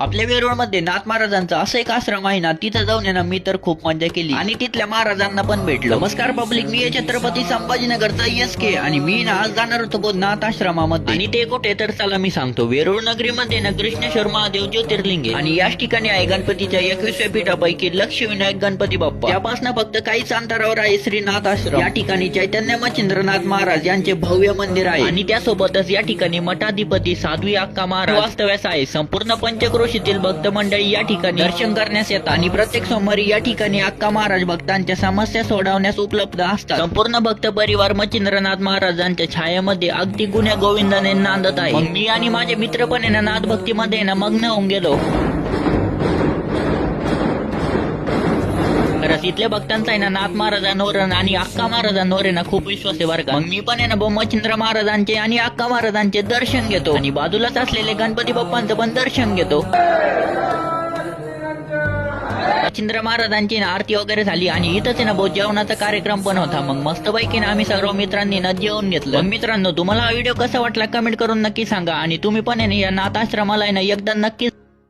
आपल्या वेरूळमध्ये नाथ महाराजांचा असं एक आश्रम आहे ना तिथं जाऊन येणं मी तर खूप मजा केली. आणि तिथल्या महाराजांना पण भेटलो. नमस्कार पब्लिक मी छत्रपती संभाजीनगरचा एस के. आणि मी ना आज जाणार होतो नाथ आश्रमामध्ये. आणि ते कुठे तर चला मी सांगतो. वेरूळ नगरीमध्ये ना कृष्णेश्वर महादेव ज्योतिर्लिंग आणि याच ठिकाणी आहे गणपतीच्या एकविसव्या पीठापैकी लक्ष्मीविनायक गणपती बाप्पा. त्यापासून फक्त काहीच अंतरावर आहे श्रीनाथ आश्रम. या ठिकाणी चैतन्य मच्छिंद्रनाथ महाराज यांचे भव्य मंदिर आहे. आणि त्यासोबतच या ठिकाणी मठाधिपती साध्वी अक्का महाराज. वास्तव्यास आहे. संपूर्ण पंचक्रोशीतील भक्त मंडळी या ठिकाणी दर्शन करण्यास येतात आणि प्रत्येक सोमवारी या ठिकाणी अक्का महाराज भक्तांच्या समस्या सोडवण्यास उपलब्ध असतात. संपूर्ण भक्त परिवार मच्छिंद्रनाथ महाराजांच्या छायेमध्ये अगदी गुन्ह्या गोविंदाने नांदत आहे. मी आणि माझे मित्र पण नाथ भक्तीमध्ये ना मग्न होऊन गेलो. तिथल्या भक्तांचा आहे ना नाथ महाराजांवर आणि अक्का महाराजांवर आहे ना खूप विश्वास आहे बरं का. मग मी पण आहे ना बोमचंद्र महाराजांचे आणि अक्का महाराजांचे दर्शन घेतो. आणि बाजूलाच असलेले गणपती बाप्पांचं पण दर्शन घेतो. चिंद्र महाराजांची ना आरती वगैरे झाली आणि इथंच आहे ना बहुत जेवणाचा कार्यक्रम पण होता. मग मस्तपैकी ना आम्ही सर्व मित्रांनी ना जेवण घेतलं. मित्रांनो तुम्हाला हा व्हिडिओ कसा वाटला कमेंट करून नक्की सांगा. आणि तुम्ही पण आहे ना या नाथाश्रमाला आहे ना एकदा नक्की